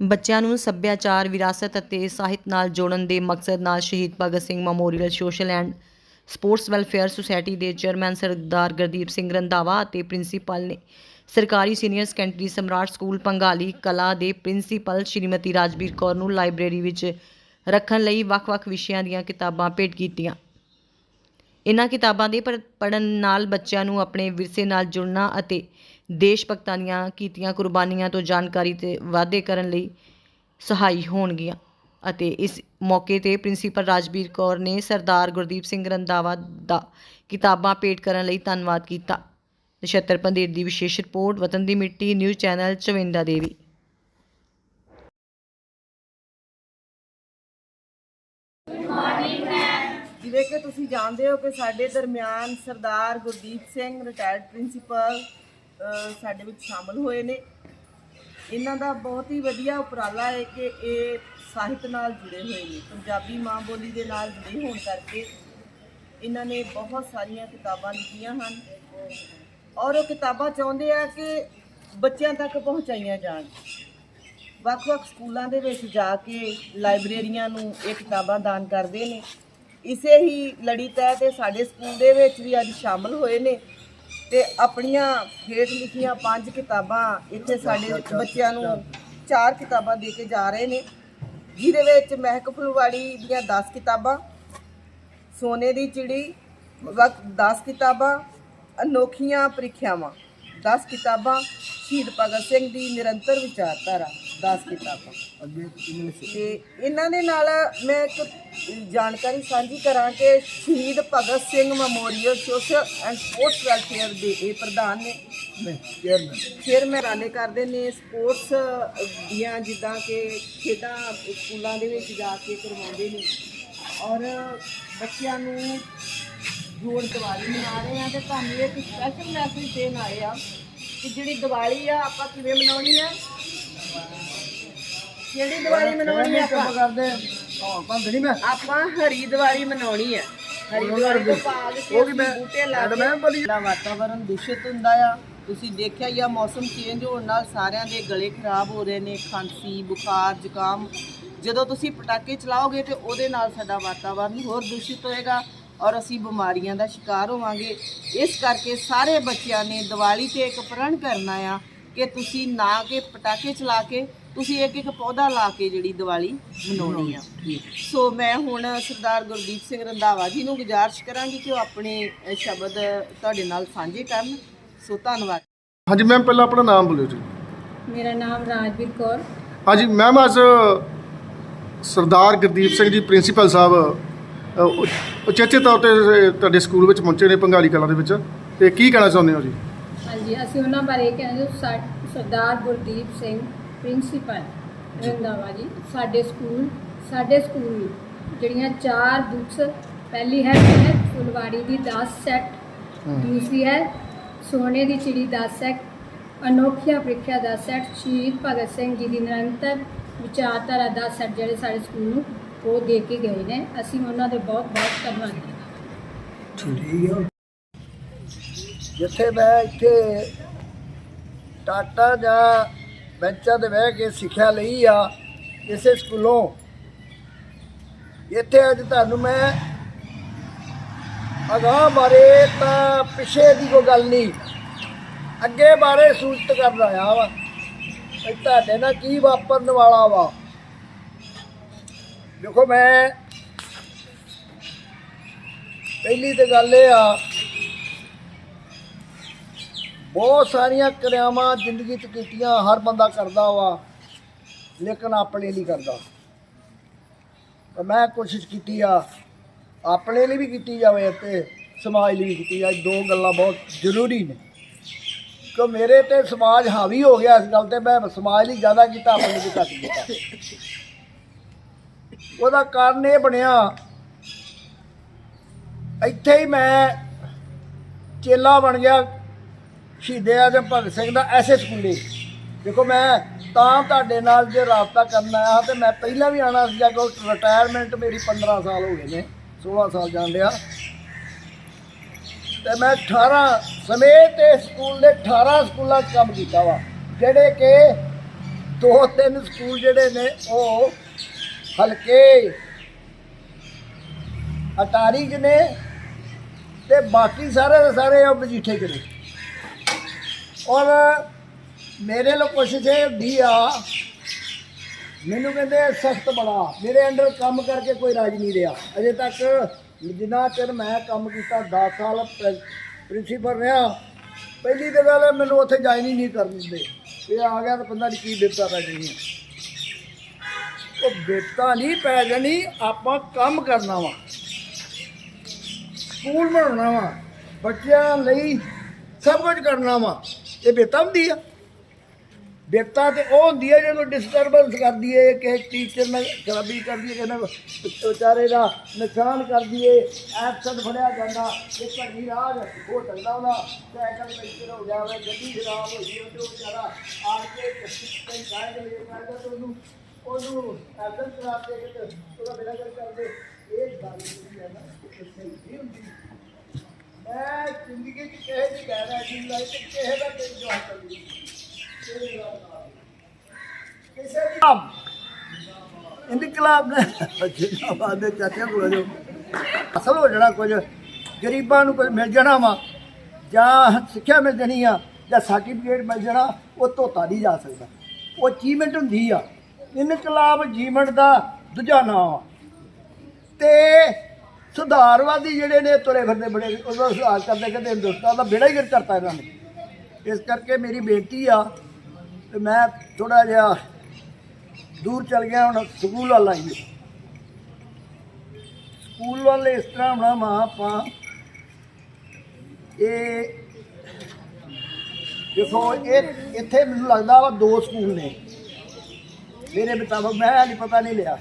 ਬੱਚਿਆਂ ਨੂੰ ਸੱਭਿਆਚਾਰ, ਵਿਰਾਸਤ ਅਤੇ ਸਾਹਿਤ ਨਾਲ ਜੋੜਨ ਦੇ ਮਕਸਦ ਨਾਲ ਸ਼ਹੀਦ Bhagat Singh memorial social and sports welfare society ਦੇ ਚੇਅਰਮੈਨ ਸਰਦਾਰ ਗੁਰਦੀਪ ਸਿੰਘ ਰੰਧਾਵਾ ਅਤੇ ਪ੍ਰਿੰਸੀਪਲ ਨੇ ਸਰਕਾਰੀ senior secondary Samrat school Pangali Kalan ਦੇ ਪ੍ਰਿੰਸੀਪਲ ਸ਼੍ਰੀਮਤੀ ਰਾਜਵੀਰ ਕੌਰ ਨੂੰ ਲਾਇਬ੍ਰੇਰੀ ਵਿੱਚ ਰੱਖਣ ਲਈ ਵੱਖ-ਵੱਖ ਵਿਸ਼ਿਆਂ ਦੀਆਂ ਕਿਤਾਬਾਂ ਭੇਟ ਕੀਤੀਆਂ। ਇਨ੍ਹਾਂ ਕਿਤਾਬਾਂ ਦੇ ਪੜ੍ਹਨ ਨਾਲ ਬੱਚਿਆਂ ਨੂੰ ਆਪਣੇ ਵਿਰਸੇ ਨਾਲ ਜੁੜਨਾ ਅਤੇ ਦੇਸ਼ ਭਗਤਾਂ ਦੀਆਂ ਕੀਤੀਆਂ ਕੁਰਬਾਨੀਆਂ ਤੋਂ ਜਾਣਕਾਰੀ ਤੇ ਵਾਧੇ ਕਰਨ ਲਈ ਸਹਾਈ ਹੋਣਗੀਆਂ ਅਤੇ ਇਸ ਮੌਕੇ ਤੇ ਪ੍ਰਿੰਸੀਪਲ ਰਾਜਵੀਰ ਕੌਰ ਨੇ ਸਰਦਾਰ ਗੁਰਦੀਪ ਸਿੰਘ ਰੰਧਾਵਾ ਦਾ ਕਿਤਾਬਾਂ ਭੇਟ ਕਰਨ ਲਈ ਧੰਨਵਾਦ ਕੀਤਾ। ਨਛੱਤਰ ਪੰਦੇਰ ਦੀ ਵਿਸ਼ੇਸ਼ ਰਿਪੋਰਟ, ਵਤਨ ਦੀ ਮਿੱਟੀ, ਨਿਊਜ਼ ਚੈਨਲ, ਚਵਿੰਦਾ ਦੇਵੀ। ਜਿਵੇਂ ਕਿ ਤੁਸੀਂ ਜਾਣਦੇ ਹੋ ਕਿ ਸਾਡੇ ਦਰਮਿਆਨ ਸਰਦਾਰ ਗੁਰਦੀਪ ਸਿੰਘ ਰਿਟਾਇਰਡ ਪ੍ਰਿੰਸੀਪਲ ਸਾਡੇ ਵਿੱਚ ਸ਼ਾਮਲ ਹੋਏ ਨੇ। ਇਹਨਾਂ ਦਾ ਬਹੁਤ ਹੀ ਵਧੀਆ ਉਪਰਾਲਾ ਹੈ ਕਿ ਇਹ ਸਾਹਿਤ ਨਾਲ ਜੁੜੇ ਹੋਏ ਨੇ। ਪੰਜਾਬੀ ਮਾਂ ਬੋਲੀ ਦੇ ਨਾਲ ਜੁੜੇ ਹੋਣ ਕਰਕੇ ਇਹਨਾਂ ਨੇ ਬਹੁਤ ਸਾਰੀਆਂ ਕਿਤਾਬਾਂ ਲਿਖੀਆਂ ਹਨ। ਔਰ ਉਹ ਕਿਤਾਬਾਂ ਚਾਹੁੰਦੇ ਆ ਕਿ ਬੱਚਿਆਂ ਤੱਕ ਪਹੁੰਚਾਈਆਂ ਜਾਣ। ਵੱਖ-ਵੱਖ ਸਕੂਲਾਂ ਦੇ ਵਿੱਚ ਜਾ ਕੇ ਲਾਇਬ੍ਰੇਰੀਆਂ ਨੂੰ ਇਹ ਕਿਤਾਬਾਂ ਦਾਨ ਕਰਦੇ ਨੇ। ਇਸੇ ਹੀ ਲੜੀ ਤਹਿਤ ਇਹ ਸਾਡੇ ਸਕੂਲ ਦੇ ਵਿੱਚ ਵੀ ਅੱਜ ਸ਼ਾਮਲ ਹੋਏ ਨੇ। ਤੇ ਆਪਣੀਆਂ ਹੇਠ ਲਿਖੀਆਂ ਪੰਜ ਕਿਤਾਬਾਂ ਇੱਥੇ ਸਾਡੇ ਬੱਚਿਆਂ ਨੂੰ ਚਾਰ ਕਿਤਾਬਾਂ ਦੇ ਕੇ ਜਾ ਰਹੇ ਨੇ। ਜਿਹਦੇ ਵਿੱਚ ਮਹਿਕ ਫੁਲਵਾੜੀ ਦੀਆਂ 10 ਕਿਤਾਬਾਂ, ਸੋਨੇ ਦੀ ਚਿੜੀ ਵਕਤ 10 ਕਿਤਾਬਾਂ, ਅਨੋਖੀਆਂ ਪ੍ਰੀਖਿਆਵਾਂ। 10 ਕਿਤਾਬਾਂ ਸ਼ਹੀਦ ਭਗਤ ਸਿੰਘ ਦੀ ਨਿਰੰਤਰ ਵਿਚਾਰਧਾਰਾ 10 ਕਿਤਾਬਾਂ। ਤੇ ਇਹਨਾਂ ਦੇ ਨਾਲ ਮੈਂ ਇੱਕ ਜਾਣਕਾਰੀ ਸਾਂਝੀ ਕਰਾਂ ਕਿ ਸ਼ਹੀਦ Bhagat Singh memorial social and sports welfare ਦੇ ਇਹ ਪ੍ਰਧਾਨ ਨੇ। ਫਿਰ ਮੈਂ ਰਾਲੇ ਕਰਦੇ ਨੇ ਸਪੋਰਟਸ ਦੀਆਂ ਜਿੱਦਾਂ ਕਿ ਖੇਡਾਂ ਸਕੂਲਾਂ ਦੇ ਵਿੱਚ ਜਾ ਕੇ ਕਰਵਾਉਂਦੇ ਨੇ। ਔਰ ਬੱਚਿਆਂ ਨੂੰ ਜੋੜ ਦੀਵਾਲੀ ਮਨਾ ਰਹੇ ਆ ਤੇ ਤੁਹਾਨੂੰ ਇਹ ਇੱਕ ਸਪੈਸ਼ਲ ਮੈਸੇਜ ਦੇਣ ਆਏ ਆ ਕਿ ਜਿਹੜੀ ਦੀਵਾਲੀ ਆ ਆਪਾਂ ਕਿਵੇਂ ਮਨਾਉਣੀ ਆ? ਕਿਹੜੀ ਦੀਵਾਲੀ ਮਨਾਉਣੀ ਆ ਆਪਾਂ ਕਰਦੇ? ਹਾਂ ਬੰਦ ਨਹੀਂ ਮੈਂ। ਆਪਾਂ ਹਰੀ ਦੀਵਾਲੀ ਮਨਾਉਣੀ ਹੈ ਹਰੀ ਦੀਵਾਲੀ ਤੋਂ ਕੇ ਉਹ ਵੀ ਮੈਂ- ਬੂਟੇ ਲਾ ਮੈਂ- ਕੇ ਮੈਂ ਬੜੀ- ਜਿਹੜਾ ਵਾਤਾਵਰਨ ਦੂਸ਼ਿਤ ਹੁੰਦਾ ਆ ਤੁਸੀਂ ਦੇਖਿਆ ਹੀ ਆ ਮੌਸਮ ਚੇਂਜ ਹੋਣ ਨਾਲ ਸਾਰਿਆਂ ਦੇ ਗਲੇ ਖਰਾਬ ਹੋ ਰਹੇ ਨੇ ਖਾਂਸੀ ਬੁਖਾਰ ਜ਼ੁਕਾਮ। ਜਦੋਂ ਤੁਸੀਂ ਪਟਾਕੇ ਚਲਾਓਗੇ ਤੇ ਉਹਦੇ ਨਾਲ ਸਾਡਾ ਵਾਤਾਵਰਨ ਹੋਰ ਦੂਸ਼ਿਤ ਹੋਏਗਾ। ਔਰ ਅਸੀਂ ਬਿਮਾਰੀਆਂ ਦਾ ਸ਼ਿਕਾਰ ਹੋਵਾਂਗੇ। ਇਸ ਕਰਕੇ ਸਾਰੇ ਬੱਚਿਆਂ ਨੇ ਦੀਵਾਲੀ ਤੇ ਇੱਕ ਪ੍ਰਣ ਕਰਨਾ ਆ ਕਿ ਤੁਸੀਂ ਨਾ ਕਿ ਪਟਾਕੇ ਚਲਾ ਕੇ ਤੁਸੀਂ ਇੱਕ ਇੱਕ ਪੌਦਾ ਲਾ ਕੇ ਜਿਹੜੀ ਦੀਵਾਲੀ ਮਨਾਉਣੀ ਆ। ਸੋ ਮੈਂ ਹੁਣ ਸਰਦਾਰ ਗੁਰਦੀਪ ਸਿੰਘ ਰੰਧਾਵਾ ਜੀ ਨੂੰ ਗੁਜ਼ਾਰਿਸ਼ ਕਰਾਂਗੀ ਕਿ ਉਹ ਆਪਣੇ ਸ਼ਬਦ ਤੁਹਾਡੇ ਨਾਲ ਸਾਂਝੇ ਕਰਨ। ਸੋ ਧੰਨਵਾਦ। ਹਾਂਜੀ ਮੈਮ ਪਹਿਲਾਂ ਆਪਣਾ ਨਾਮ ਬੋਲਿਓ ਜੀ। ਮੇਰਾ ਨਾਮ ਰਾਜਵੀਰ ਕੌਰ। ਹਾਂਜੀ ਮੈਮ ਅੱਜ ਸਰਦਾਰ ਗੁਰਦੀਪ ਸਿੰਘ ਜੀ ਪ੍ਰਿੰਸੀਪਲ ਸਾਹਿਬ ਅ, ਉ- ਉਚੇਚੇ ਤੌਰ ਤੇ ਤੁਹਾਡੇ ਸਕੂਲ ਵਿੱਚ ਪਹੁੰਚੇ ਨੇ ਪੰਗਾਲੀ ਕਲਾ ਦੇ ਵਿੱਚ। ਤੇ ਕੀ ਕਹਿਣਾ ਚਾਹੁੰਦੇ ਹੋ ਜੀ? ਹਾਂਜੀ ਅਸੀਂ ਉਹਨਾਂ ਬਾਰੇ ਇਹ ਸਾ- ਸਰਦਾਰ ਗੁਰਦੀਪ ਸਿੰਘ ਪ੍ਰਿੰਸੀਪਲ ਰੰਧਾਵਾ ਜੀ ਸਾਡੇ ਸਕੂਲ ਸਾਡੇ ਸਕੂਲ ਜਿਹੜੀਆਂ ਚਾਰ ਬੁੱਕਸ ਪਹਿਲੀ ਹੈ ਫੁਲਵਾੜੀ ਦੀ 10 ਸੈੱਟ ਦੂਸਰੀ ਹੈ ਸੋਨੇ ਦੀ ਚਿੜੀ 10 ਸੈੱਟ ਅਨੋਖੀਆਂ ਪ੍ਰੀਖਿਆ 10 ਸੈੱਟ ਸ਼ਹੀਦ ਭਗਤ ਸਿੰਘ ਜੀ ਦੀ ਨਿਰੰਤਰ ਵਿਚਾਰਧਾਰਾ 10 ਸੈੱਟ ਜਿਹੜੇ ਸਾਡੇ ਸਕੂਲ ਨੂੰ ਉਹ ਦੇ ਕੇ ਗਏ ਨੇ, ਅਸੀਂ ਉਹਨਾਂ ਦੇ ਬਹੁਤ ਬਹੁਤ ਧੰਨਵਾਦੀ ਹਾਂ। ਜਿੱਥੇ ਮੈਂ ਇੱਥੇ ਟਾਟਾ ਜਾਂ ਬੈਂਚਾਂ ਤੇ ਬਹਿ ਕੇ ਸਿੱਖਿਆ ਲਈ ਆ, ਇਸੇ ਸਕੂਲੋਂ। ਇੱਥੇ ਅੱਜ ਤੁਹਾਨੂੰ ਮੈਂ ਅਗਾਂਹ ਬਾਰੇ ਤਾਂ ਪਿੱਛੇ ਦੀ ਕੋਈ ਗੱਲ ਨਹੀਂ, ਅੱਗੇ ਬਾਰੇ ਸੂਚਿਤ ਕਰਨ ਆਇਆ ਵਾ। ਕਿ ਤੁਹਾਡੇ ਨਾਲ ਕੀ ਵਾਪਰਨ ਵਾਲਾ ਵਾ। ਦੇਖੋ ਮੈਂ ਪਹਿਲੀ ਤੇ ਗੱਲ ਇਹ ਆ, ਬਹੁਤ ਸਾਰੀਆਂ ਕਿਰਿਆਵਾਂ ਜ਼ਿੰਦਗੀ 'ਚ ਕੀਤੀਆਂ, ਹਰ ਬੰਦਾ ਕਰਦਾ ਵਾ, ਲੇਕਿਨ ਆਪਣੇ ਲਈ ਕਰਦਾ। ਤਾਂ ਮੈਂ ਕੋਸ਼ਿਸ਼ ਕੀਤੀ ਆ, ਆਪਣੇ ਲਈ ਵੀ ਕੀਤੀ ਜਾਵੇ ਅਤੇ ਸਮਾਜ ਲਈ ਵੀ ਕੀਤੀ ਜਾਵੇ। ਦੋ ਗੱਲਾਂ ਬਹੁਤ ਜ਼ਰੂਰੀ ਨੇ। ਕਿ ਮੇਰੇ ਤੇ ਸਮਾਜ ਹਾਵੀ ਹੋ ਗਿਆ ਇਸ ਗੱਲ ਤੇ, ਮੈਂ ਸਮਾਜ ਲਈ ਜ਼ਿਆਦਾ ਕੀਤਾ, ਆਪਣੇ ਲਈ ਘੱਟ ਕੀਤਾ। ਉਹਦਾ ਕਾਰਨ ਇਹ ਬਣਿਆ, ਇੱਥੇ ਹੀ ਮੈਂ ਚੇਲਾ ਬਣ ਗਿਆ ਸ਼ਹੀਦੇ ਆਜਮ ਭਗਤ ਸਿੰਘ ਦਾ ਐਸੇ ਸਕੂਲੇ। ਦੇਖੋ ਮੈਂ ਤਾਂ ਤੁਹਾਡੇ ਨਾਲ ਜੇ ਰਾਬਤਾ ਕਰਨ ਆਇਆ ਤੇ ਮੈਂ ਪਹਿਲਾਂ ਵੀ ਆਣਾ ਸੀ ਜਦੋਂ ਰਿਟਾਇਰਮੈਂਟ ਮੇਰੀ 15 ਸਾਲ ਹੋ ਗਏ ਨੇ 16 ਸਾਲ ਜਾਣ ਡਿਆ। ਤੇ ਮੈਂ 18 ਸਮੇਤ ਇਸ ਸਕੂਲ ਦੇ 18 ਸਕੂਲਾਂ 'ਚ ਕੰਮ ਕੀਤਾ ਵਾ, ਜਿਹੜੇ ਕਿ ਦੋ ਤਿੰਨ ਸਕੂਲ ਜਿਹੜੇ ਨੇ ਉਹ ਹਲਕੇ। ਅਟਾਰੀ 'ਚ ਨੇ ਤੇ ਬਾਕੀ ਸਾਰੇ ਦੇ ਸਾਰੇ ਉਹ ਮਜੀਠੇ 'ਚ ਨੇ ਔਰ ਮੇਰੇ ਲਈ ਕੋਸ਼ਿਸ਼ ਇਹ ਹੁੰਦੀ ਆ, ਮੈਨੂੰ ਕਹਿੰਦੇ ਸਖਤ ਬੜਾ। ਮੇਰੇ ਅੰਡਰ ਕੰਮ ਕਰਕੇ ਕੋਈ ਰਾਜ ਨਹੀਂ ਰਿਹਾ। ਅਜੇ ਤੱਕ ਜਿੰਨਾ ਚਿਰ ਮੈਂ ਕੰਮ ਕੀਤਾ 10 ਸਾਲ ਪ੍ਰਿੰਸੀਪਲ ਰਿਹਾ। ਪਹਿਲੀ ਤੇ ਗੱਲ ਮੈਨੂੰ ਉੱਥੇ ਜਾਇਨ ਹੀ ਨਹੀਂ ਕਰਨ ਦਿੰਦੇ। ਇਹ ਆ ਗਿਆ ਤਾਂ ਬੰਦਾ ਨਹੀਂ ਕੀ ਦਿੱਤਾ ਪੈ ਜਾਣੀ ਉਹ ਬਿਪਤਾ ਨਹੀਂ ਪੈ ਜਾਣੀ, ਆਪਾਂ ਕੰਮ ਕਰਨਾ ਵਾ। ਸਕੂਲ ਬਣਾਉਣਾ ਵਾ, ਬੱਚਿਆਂ ਲਈ ਸਭ ਕੁਝ ਕਰਨਾ ਵਾ। ਇਹ ਬਿਪਤਾ ਹੁੰਦੀ ਆ। ਬਿਪਤਾ ਤੇ ਉਹ ਹੁੰਦੀ ਹੈ ਜਦੋਂ ਡਿਸਟਰਬੈਂਸ ਕਰਦੀ ਹੈ ਕਿਸੇ ਟੀਚਰ ਨਾਲ ਖਰਾਬੀ ਕਰਦੀ ਹੈ ਕਿਸੇ ਵਿਚਾਰੇ ਦਾ ਨੁਕਸਾਨ ਕਰਦੀ ਹੈ ਐਬਸੈਂਟ ਫੜਿਆ ਜਾਂਦਾ ਇੱਕ ਘੜੀ ਰਾਜ ਹੋ ਸਕਦਾ ਉਹਦਾ ਸਾਈਕਲ ਪੈਂਚਰ ਹੋ ਗਿਆ ਹੋਵੇ ਗੱਡੀ ਖਰਾਬ ਹੋ ਗਈ ਉਹਦੇ ਵਿਚਾਰਾ ਆਣ ਕੇ ਕਈ ਕਾਇਦ ਲੈ ਜਾਂਦਾ ਤੇ ਉਹਨੂੰ ਉਹਨੂੰ ਐਬਸੈਂਟ ਕਰਾ ਕੇ ਉਹਦਾ ਬਿਲਾ ਕਰ ਕਰਦੇ ਇਹ ਗੱਲ ਜਿਹੜੀ ਹੈ ਨਾ ਸਹੀ ਨਹੀਂ ਹੁੰਦੀ। ਮੈਂ ਜ਼ਿੰਦਗੀ 'ਚ ਕਿਸੇ ਦੀ ਕਹਿਣਾ ਜੀ ਲਾਈਫ 'ਚ ਕਿਸੇ ਦਾ ਕੋਈ ਜਵਾਬ ਨਹੀਂ ਕਿਸੇ ਦੀ ਇਨਕਲਾਬ ਨੇ ਜਿੰਦਾਬਾਦ ਦੇ ਚਾਚਾ ਕੋਲ ਜੋ ਅਸਲ ਹੋ ਜਾਣਾ ਕੁਝ। ਗਰੀਬਾਂ ਨੂੰ ਕੁਝ ਮਿਲ ਜਾਣਾ ਵਾ, ਜਾਂ ਸਿੱਖਿਆ ਮਿਲ ਜਾਣੀ ਆ, ਜਾਂ ਸਰਟੀਫਿਕੇਟ ਮਿਲ ਜਾਣਾ, ਉਹ ਧੋਤਾ ਨਹੀਂ ਜਾ ਸਕਦਾ। ਉਹ ਅਚੀਵਮੈਂਟ ਹੁੰਦੀ ਆ। ਇਨਕਲਾਬ ਜੀਵਨ ਦਾ ਦੂਜਾ ਨਾਮ ਆ ਤੇ ਸੁਧਾਰਵਾਦੀ ਜਿਹੜੇ ਨੇ ਤੁਰੇ ਫਿਰਦੇ ਬੜੇ, ਉਹਦਾ ਸੁਧਾਰ ਕਰਦੇ ਕਹਿੰਦੇ ਹਿੰਦੁਸਤਾਨ ਦਾ ਬੇੜਾ ਹੀ ਗਰ ਕਰਤਾ ਇਹਨਾਂ ਨੇ। ਇਸ ਕਰਕੇ ਮੇਰੀ ਬੇਨਤੀ ਆ ਤੇ ਮੈਂ ਥੋੜਾ ਜਿਹਾ ਦੂਰ ਚਲ ਗਿਆ, ਹੁਣ ਸਕੂਲ ਵੱਲ ਆਈਏ। ਸਕੂਲ ਵੱਲ ਇਸ ਤਰ੍ਹਾਂ ਹੋਣਾ ਮਾਂ ਆਪਾਂ ਇਹ ਦੇਖੋ, ਇਹ ਇੱਥੇ ਮੈਨੂੰ ਲੱਗਦਾ ਵਾ ਦੋ ਸਕੂਲ ਨੇ। ਮੇਰੇ ਮੁਤਾਬਕ ਮੈਂ ਹਾਲੇ ਪਤਾ ਨਹੀਂ ਲਿਆ।